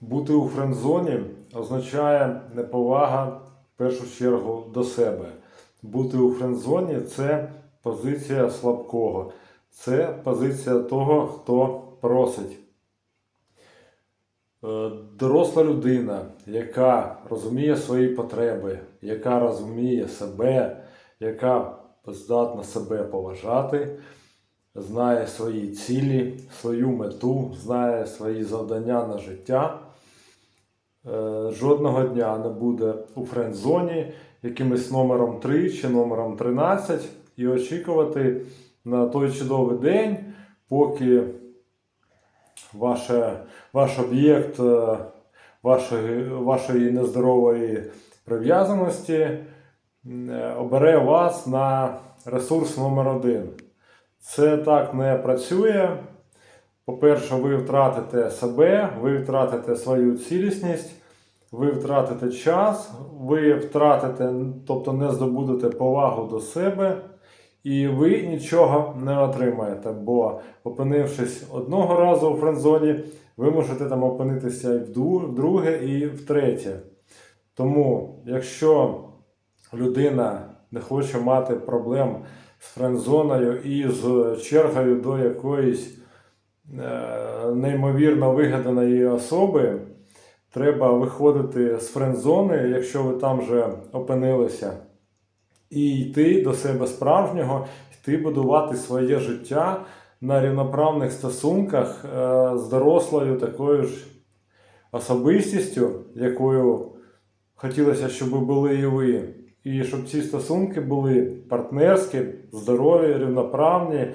Бути у френдзоні означає неповага в першу чергу до себе. Бути у френдзоні це позиція слабкого, це позиція того, хто просить. Е, Доросла людина, яка розуміє свої потреби, яка розуміє себе, яка здатна себе поважати, знає свої цілі, свою мету, знає свої завдання на життя. Е, Жодного дня не буде у френд-зоні якимось номером 3 чи номером 13 і очікувати на той чудовий день, поки ваше, ваш об'єкт е, вашої, вашої нездорової прив'язаності е, обере вас на ресурс номер один. Це так не працює. По-перше, ви втратите себе, ви втратите свою цілісність, ви втратите час, ви втратите, тобто не здобудете повагу до себе, і ви нічого не отримаєте. Бо, опинившись одного разу у френдзоні, ви можете там опинитися і вдруге, і втретє. Тому, якщо людина не хоче мати проблем з френдзоною і з чергою до якоїсь неймовірно вигаданої особи, треба виходити з френдзони, якщо ви там вже опинилися, і йти до себе справжнього, йти будувати своє життя на рівноправних стосунках е, з дорослою такою ж особистістю, якою хотілося, щоб були і ви. І щоб ці стосунки були партнерські, здорові, рівноправні,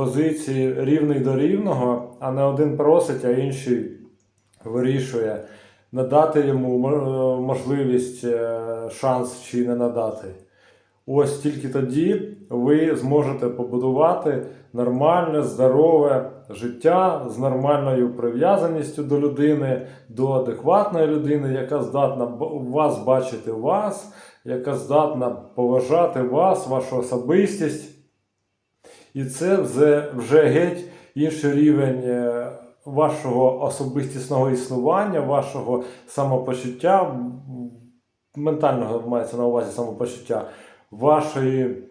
позиції рівний до рівного, а не один просить, а інший вирішує надати йому можливість, е, шанс чи не надати. Ось тільки тоді ви зможете побудувати нормальне, здорове життя з нормальною прив'язаністю до людини, до адекватної людини, яка здатна вас бачити вас, яка здатна поважати вас, вашу особистість. І це вже, геть інший рівень е, вашого особистісного існування, вашого самопочуття, ментального мається на увазі самопочуття, вашої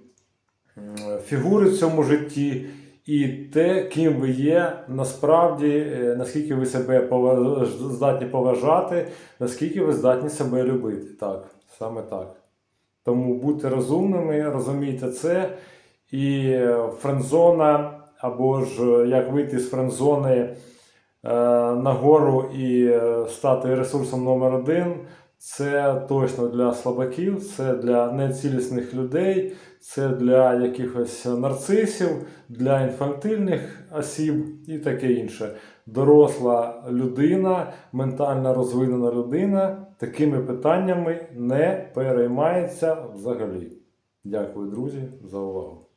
фігури в цьому житті і те, ким ви є насправді, е, наскільки ви себе здатні поважати, наскільки ви здатні себе любити. Так, саме так. Тому будьте розумними, розумійте це. І френдзона, або ж як вийти з френдзони е, нагору і е, стати ресурсом номер один, це точно для слабаків, це для нецілісних людей, це для якихось нарцисів, для інфантильних осіб і таке інше. Доросла людина, ментально розвинена людина такими питаннями не переймається взагалі. Дякую, друзі, за увагу.